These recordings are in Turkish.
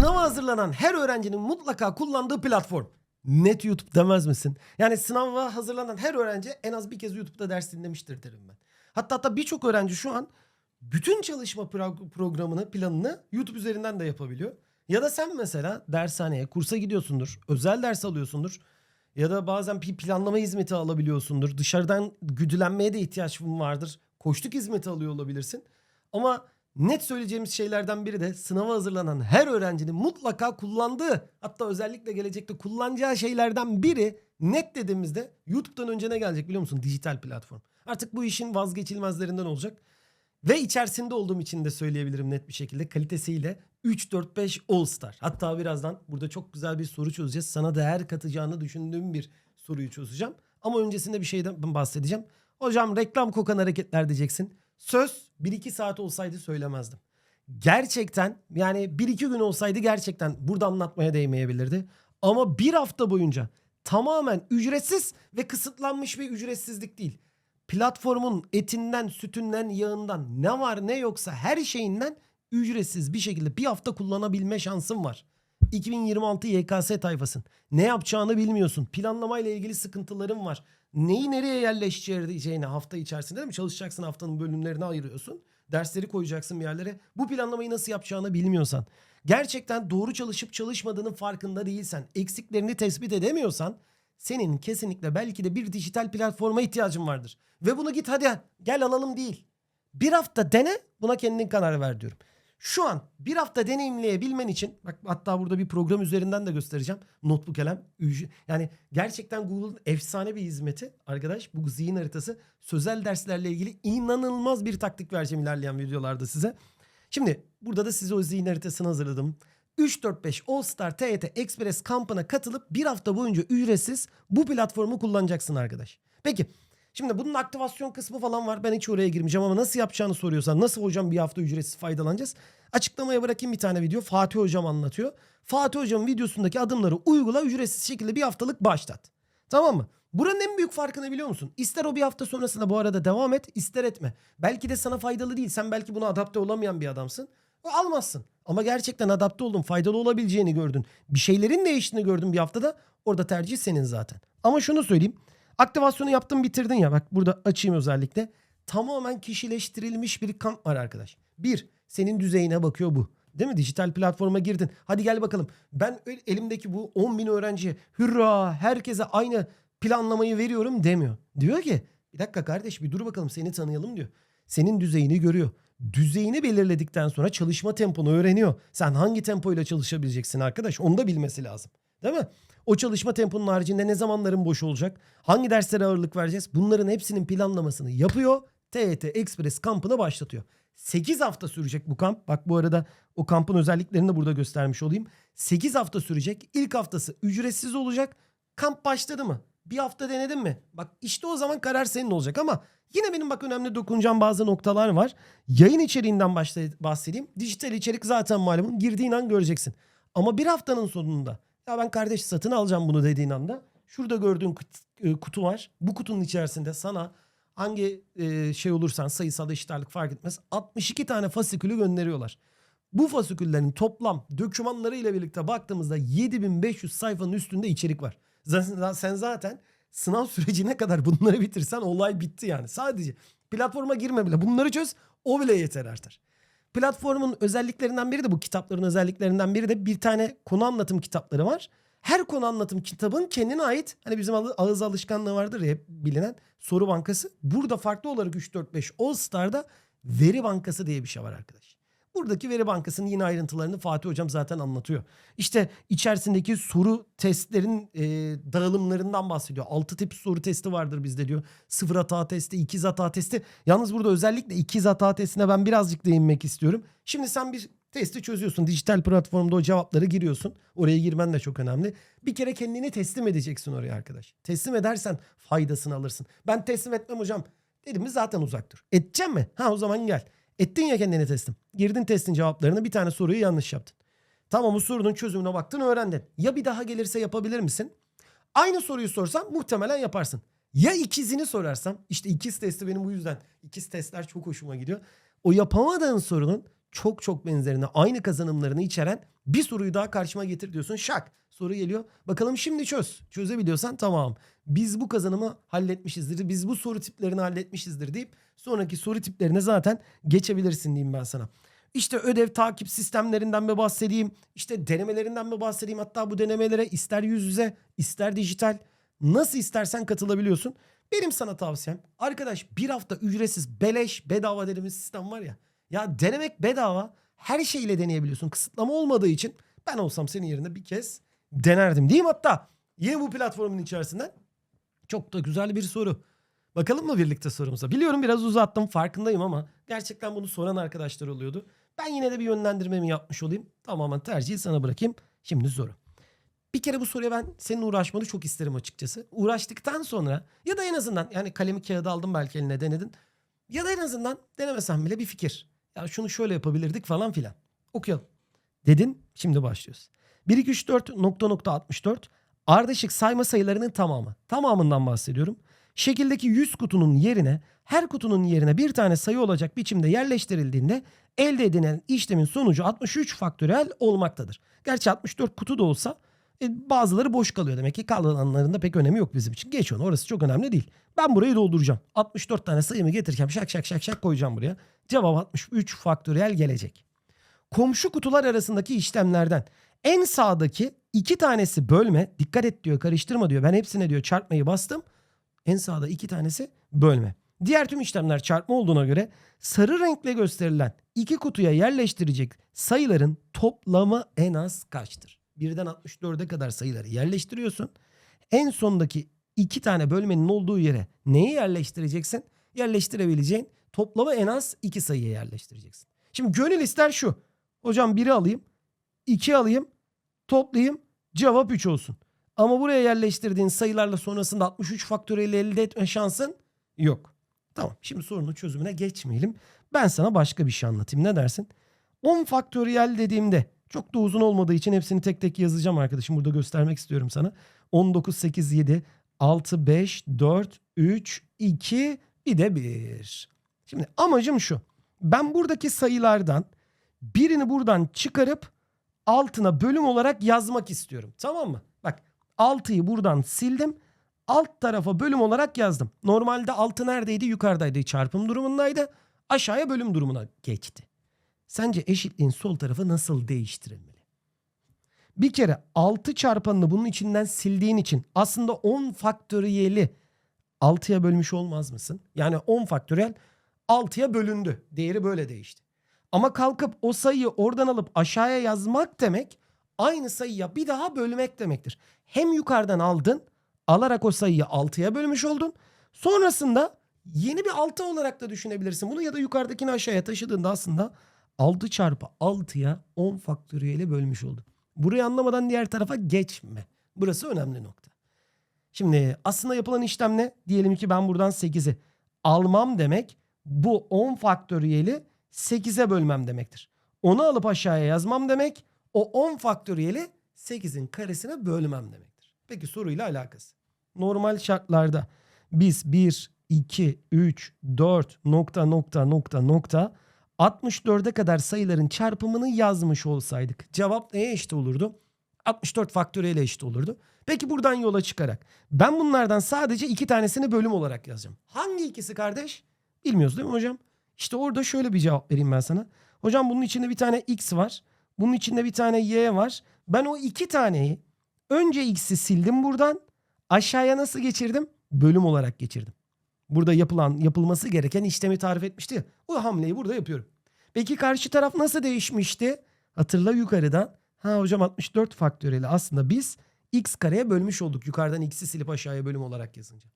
Sınava hazırlanan her öğrencinin mutlaka kullandığı platform. Net YouTube demez misin? Yani sınava hazırlanan her öğrenci en az bir kez YouTube'da ders dinlemiştir derim ben. Hatta hatta birçok öğrenci şu an bütün çalışma pro- programını, planını YouTube üzerinden de yapabiliyor. Ya da sen mesela dershaneye, kursa gidiyorsundur, özel ders alıyorsundur. Ya da bazen bir planlama hizmeti alabiliyorsundur. Dışarıdan güdülenmeye de ihtiyaç vardır. Koştuk hizmeti alıyor olabilirsin. Ama net söyleyeceğimiz şeylerden biri de sınava hazırlanan her öğrencinin mutlaka kullandığı hatta özellikle gelecekte kullanacağı şeylerden biri net dediğimizde YouTube'dan önce ne gelecek biliyor musun? Dijital platform. Artık bu işin vazgeçilmezlerinden olacak. Ve içerisinde olduğum için de söyleyebilirim net bir şekilde kalitesiyle 3-4-5 All Star. Hatta birazdan burada çok güzel bir soru çözeceğiz. Sana değer katacağını düşündüğüm bir soruyu çözeceğim. Ama öncesinde bir şeyden bahsedeceğim. Hocam reklam kokan hareketler diyeceksin. Söz 1-2 saat olsaydı söylemezdim. Gerçekten yani 1-2 gün olsaydı gerçekten burada anlatmaya değmeyebilirdi. Ama bir hafta boyunca tamamen ücretsiz ve kısıtlanmış bir ücretsizlik değil platformun etinden, sütünden, yağından ne var ne yoksa her şeyinden ücretsiz bir şekilde bir hafta kullanabilme şansın var. 2026 YKS tayfasın. Ne yapacağını bilmiyorsun. Planlamayla ilgili sıkıntıların var. Neyi nereye yerleştireceğini hafta içerisinde mi? Çalışacaksın haftanın bölümlerini ayırıyorsun. Dersleri koyacaksın bir yerlere. Bu planlamayı nasıl yapacağını bilmiyorsan. Gerçekten doğru çalışıp çalışmadığının farkında değilsen. Eksiklerini tespit edemiyorsan senin kesinlikle belki de bir dijital platforma ihtiyacın vardır. Ve bunu git hadi gel alalım değil. Bir hafta dene buna kendin karar ver diyorum. Şu an bir hafta deneyimleyebilmen için bak hatta burada bir program üzerinden de göstereceğim. Notebook kalem. Yani gerçekten Google'ın efsane bir hizmeti arkadaş. Bu zihin haritası sözel derslerle ilgili inanılmaz bir taktik vereceğim ilerleyen videolarda size. Şimdi burada da size o zihin haritasını hazırladım. 345 All Star TYT Express kampına katılıp bir hafta boyunca ücretsiz bu platformu kullanacaksın arkadaş. Peki şimdi bunun aktivasyon kısmı falan var. Ben hiç oraya girmeyeceğim ama nasıl yapacağını soruyorsan nasıl hocam bir hafta ücretsiz faydalanacağız? Açıklamaya bırakayım bir tane video. Fatih hocam anlatıyor. Fatih hocamın videosundaki adımları uygula ücretsiz şekilde bir haftalık başlat. Tamam mı? Buranın en büyük farkını biliyor musun? İster o bir hafta sonrasında bu arada devam et, ister etme. Belki de sana faydalı değil. Sen belki buna adapte olamayan bir adamsın. Almazsın. Ama gerçekten adapte oldun, faydalı olabileceğini gördün. Bir şeylerin değiştiğini gördün bir haftada. Orada tercih senin zaten. Ama şunu söyleyeyim. Aktivasyonu yaptın bitirdin ya. Bak burada açayım özellikle. Tamamen kişileştirilmiş bir kamp var arkadaş. Bir, senin düzeyine bakıyor bu. Değil mi? Dijital platforma girdin. Hadi gel bakalım. Ben el- elimdeki bu 10 bin öğrenciye hürra herkese aynı planlamayı veriyorum demiyor. Diyor ki bir dakika kardeş bir dur bakalım seni tanıyalım diyor. Senin düzeyini görüyor. Düzeyini belirledikten sonra çalışma temponu öğreniyor. Sen hangi tempoyla çalışabileceksin arkadaş onu da bilmesi lazım. Değil mi? O çalışma temponun haricinde ne zamanların boş olacak? Hangi derslere ağırlık vereceğiz? Bunların hepsinin planlamasını yapıyor. TET Express kampını başlatıyor. 8 hafta sürecek bu kamp. Bak bu arada o kampın özelliklerini de burada göstermiş olayım. 8 hafta sürecek. İlk haftası ücretsiz olacak. Kamp başladı mı? Bir hafta denedin mi? Bak işte o zaman karar senin olacak ama yine benim bak önemli dokunacağım bazı noktalar var. Yayın içeriğinden bahsedeyim. Dijital içerik zaten malumun girdiğin an göreceksin. Ama bir haftanın sonunda ya ben kardeş satın alacağım bunu dediğin anda şurada gördüğün e, kutu var. Bu kutunun içerisinde sana hangi e, şey olursan sayısal eşit fark etmez 62 tane fasikülü gönderiyorlar. Bu fasiküllerin toplam dokümanları ile birlikte baktığımızda 7500 sayfanın üstünde içerik var. Sen zaten sınav sürecine kadar bunları bitirsen olay bitti yani. Sadece platforma girme bile bunları çöz o bile yeter artar. Platformun özelliklerinden biri de bu kitapların özelliklerinden biri de bir tane konu anlatım kitapları var. Her konu anlatım kitabın kendine ait hani bizim ağ- ağız alışkanlığı vardır ya bilinen soru bankası. Burada farklı olarak 3 4 5 All Star'da veri bankası diye bir şey var arkadaş. Buradaki veri bankasının yine ayrıntılarını Fatih Hocam zaten anlatıyor. İşte içerisindeki soru testlerin e, dağılımlarından bahsediyor. 6 tip soru testi vardır bizde diyor. Sıfır hata testi, ikiz hata testi. Yalnız burada özellikle ikiz hata testine ben birazcık değinmek istiyorum. Şimdi sen bir testi çözüyorsun. Dijital platformda o cevapları giriyorsun. Oraya girmen de çok önemli. Bir kere kendini teslim edeceksin oraya arkadaş. Teslim edersen faydasını alırsın. Ben teslim etmem hocam. Dedim mi zaten uzak dur. Edeceğim mi? Ha o zaman gel. Ettin ya kendini teslim. Girdin testin cevaplarını bir tane soruyu yanlış yaptın. Tamam bu sorunun çözümüne baktın öğrendin. Ya bir daha gelirse yapabilir misin? Aynı soruyu sorsam muhtemelen yaparsın. Ya ikizini sorarsam işte ikiz testi benim bu yüzden ikiz testler çok hoşuma gidiyor. O yapamadığın sorunun çok çok benzerini aynı kazanımlarını içeren bir soruyu daha karşıma getir diyorsun. Şak soru geliyor. Bakalım şimdi çöz. Çözebiliyorsan tamam. Biz bu kazanımı halletmişizdir. Biz bu soru tiplerini halletmişizdir deyip sonraki soru tiplerine zaten geçebilirsin diyeyim ben sana. İşte ödev takip sistemlerinden mi bahsedeyim? İşte denemelerinden mi bahsedeyim? Hatta bu denemelere ister yüz yüze ister dijital nasıl istersen katılabiliyorsun. Benim sana tavsiyem arkadaş bir hafta ücretsiz beleş bedava dediğimiz sistem var ya. Ya denemek bedava her şeyle deneyebiliyorsun. Kısıtlama olmadığı için ben olsam senin yerinde bir kez denerdim diyeyim hatta. Yine bu platformun içerisinden çok da güzel bir soru. Bakalım mı birlikte sorumuza? Biliyorum biraz uzattım farkındayım ama gerçekten bunu soran arkadaşlar oluyordu. Ben yine de bir yönlendirmemi yapmış olayım. Tamamen tercihi sana bırakayım. Şimdi soru. Bir kere bu soruya ben senin uğraşmanı çok isterim açıkçası. Uğraştıktan sonra ya da en azından yani kalemi kağıdı aldım belki eline denedin. Ya da en azından denemesen bile bir fikir. Ya şunu şöyle yapabilirdik falan filan. Okuyalım. Dedin şimdi başlıyoruz. 1 2 3 4 nokta nokta 64 ardışık sayma sayılarının tamamı. Tamamından bahsediyorum. Şekildeki 100 kutunun yerine her kutunun yerine bir tane sayı olacak biçimde yerleştirildiğinde elde edilen işlemin sonucu 63 faktöriyel olmaktadır. Gerçi 64 kutu da olsa e, bazıları boş kalıyor demek ki kalanların da pek önemi yok bizim için. Geç onu orası çok önemli değil. Ben burayı dolduracağım. 64 tane sayımı getireceğim şak şak şak şak koyacağım buraya. Cevap 63 faktöriyel gelecek. Komşu kutular arasındaki işlemlerden en sağdaki iki tanesi bölme. Dikkat et diyor karıştırma diyor. Ben hepsine diyor çarpmayı bastım. En sağda iki tanesi bölme. Diğer tüm işlemler çarpma olduğuna göre sarı renkle gösterilen iki kutuya yerleştirecek sayıların toplamı en az kaçtır? Birden 64'e kadar sayıları yerleştiriyorsun. En sondaki iki tane bölmenin olduğu yere neyi yerleştireceksin? Yerleştirebileceğin toplamı en az iki sayıya yerleştireceksin. Şimdi gönül ister şu. Hocam biri alayım, iki alayım, toplayayım, cevap 3 olsun. Ama buraya yerleştirdiğin sayılarla sonrasında 63 faktöriyel elde etme şansın yok. Tamam şimdi sorunun çözümüne geçmeyelim. Ben sana başka bir şey anlatayım ne dersin? 10 faktöriyel dediğimde çok da uzun olmadığı için hepsini tek tek yazacağım arkadaşım. Burada göstermek istiyorum sana. 19, 8, 7, 6, 5, 4, 3, 2 bir de 1. Şimdi amacım şu. Ben buradaki sayılardan birini buradan çıkarıp altına bölüm olarak yazmak istiyorum. Tamam mı? Bak 6'yı buradan sildim. Alt tarafa bölüm olarak yazdım. Normalde 6 neredeydi? Yukarıdaydı. Çarpım durumundaydı. Aşağıya bölüm durumuna geçti. Sence eşitliğin sol tarafı nasıl değiştirilmeli? Bir kere 6 çarpanını bunun içinden sildiğin için aslında 10 faktöriyeli 6'ya bölmüş olmaz mısın? Yani 10 faktöriyel 6'ya bölündü. Değeri böyle değişti. Ama kalkıp o sayıyı oradan alıp aşağıya yazmak demek aynı sayıya bir daha bölmek demektir. Hem yukarıdan aldın alarak o sayıyı 6'ya bölmüş oldun. Sonrasında yeni bir 6 olarak da düşünebilirsin bunu ya da yukarıdakini aşağıya taşıdığında aslında 6 çarpı 6'ya 10 faktöriyeli bölmüş oldun. Burayı anlamadan diğer tarafa geçme. Burası önemli nokta. Şimdi aslında yapılan işlem ne? Diyelim ki ben buradan 8'i almam demek bu 10 faktöriyeli 8'e bölmem demektir. Onu alıp aşağıya yazmam demek o 10 faktöriyeli 8'in karesine bölmem demektir. Peki soruyla alakası. Normal şartlarda biz 1, 2, 3, 4 nokta nokta nokta nokta 64'e kadar sayıların çarpımını yazmış olsaydık cevap neye eşit olurdu? 64 faktöriyele eşit olurdu. Peki buradan yola çıkarak ben bunlardan sadece iki tanesini bölüm olarak yazacağım. Hangi ikisi kardeş? Bilmiyoruz değil mi hocam? İşte orada şöyle bir cevap vereyim ben sana. Hocam bunun içinde bir tane x var. Bunun içinde bir tane y var. Ben o iki taneyi önce x'i sildim buradan. Aşağıya nasıl geçirdim? Bölüm olarak geçirdim. Burada yapılan yapılması gereken işlemi tarif etmişti. O hamleyi burada yapıyorum. Peki karşı taraf nasıl değişmişti? Hatırla yukarıdan. Ha hocam 64 faktöriyeli aslında biz x kareye bölmüş olduk. Yukarıdan x'i silip aşağıya bölüm olarak yazınca.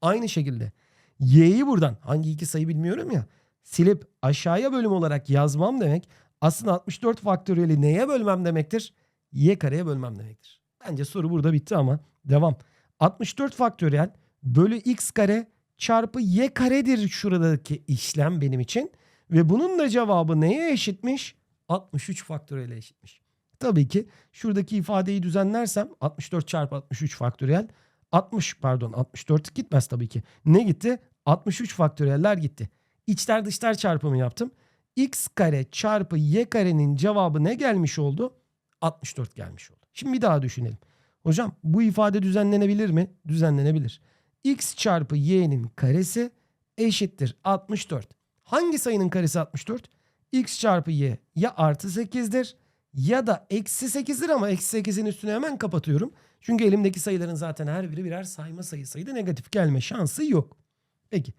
Aynı şekilde y'yi buradan hangi iki sayı bilmiyorum ya silip aşağıya bölüm olarak yazmam demek aslında 64 faktöriyeli neye bölmem demektir? Y kareye bölmem demektir. Bence soru burada bitti ama devam. 64 faktöriyel bölü x kare çarpı y karedir şuradaki işlem benim için. Ve bunun da cevabı neye eşitmiş? 63 faktöriyele eşitmiş. Tabii ki şuradaki ifadeyi düzenlersem 64 çarpı 63 faktöriyel 60 pardon 64 gitmez tabii ki. Ne gitti? 63 faktöriyeller gitti. İçler dışlar çarpımı yaptım. x kare çarpı y karenin cevabı ne gelmiş oldu? 64 gelmiş oldu. Şimdi bir daha düşünelim. Hocam bu ifade düzenlenebilir mi? Düzenlenebilir. X çarpı y'nin karesi eşittir 64. Hangi sayının karesi 64? x çarpı y ya artı 8'dir ya da eksi 8'dir ama eksi 8'in üstünü hemen kapatıyorum. Çünkü elimdeki sayıların zaten her biri birer sayma sayısıydı. Negatif gelme şansı yok. Peki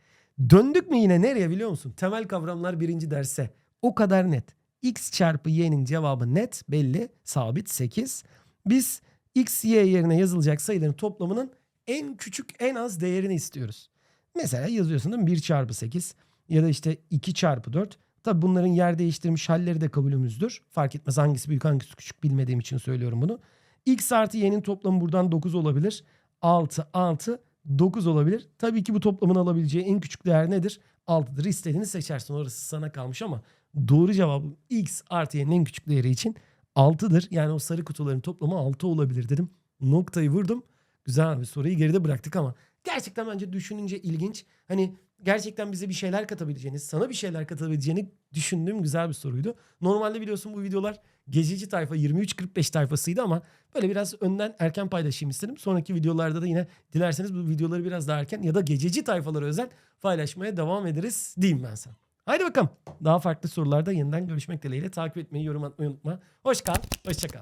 döndük mü yine nereye biliyor musun? Temel kavramlar birinci derse o kadar net. x çarpı y'nin cevabı net belli sabit 8. Biz x y yerine yazılacak sayıların toplamının en küçük en az değerini istiyoruz. Mesela yazıyorsun değil mi? 1 çarpı 8 ya da işte 2 çarpı 4. Tabi bunların yer değiştirmiş halleri de kabulümüzdür. Fark etmez hangisi büyük hangisi küçük bilmediğim için söylüyorum bunu. X artı y'nin toplamı buradan 9 olabilir. 6, 6, 9 olabilir. Tabii ki bu toplamın alabileceği en küçük değer nedir? 6'dır. İstediğini seçersin. Orası sana kalmış ama doğru cevabım x artı y'nin en küçük değeri için 6'dır. Yani o sarı kutuların toplamı 6 olabilir dedim. Noktayı vurdum. Güzel bir soruyu geride bıraktık ama gerçekten bence düşününce ilginç. Hani gerçekten bize bir şeyler katabileceğini, sana bir şeyler katabileceğini düşündüğüm güzel bir soruydu. Normalde biliyorsun bu videolar gececi tayfa 23-45 tayfasıydı ama böyle biraz önden erken paylaşayım istedim. Sonraki videolarda da yine dilerseniz bu videoları biraz daha erken ya da gececi tayfalara özel paylaşmaya devam ederiz diyeyim ben sana. Haydi bakalım. Daha farklı sorularda yeniden görüşmek dileğiyle. Takip etmeyi, yorum atmayı unutma. Hoş kal, hoşça kal.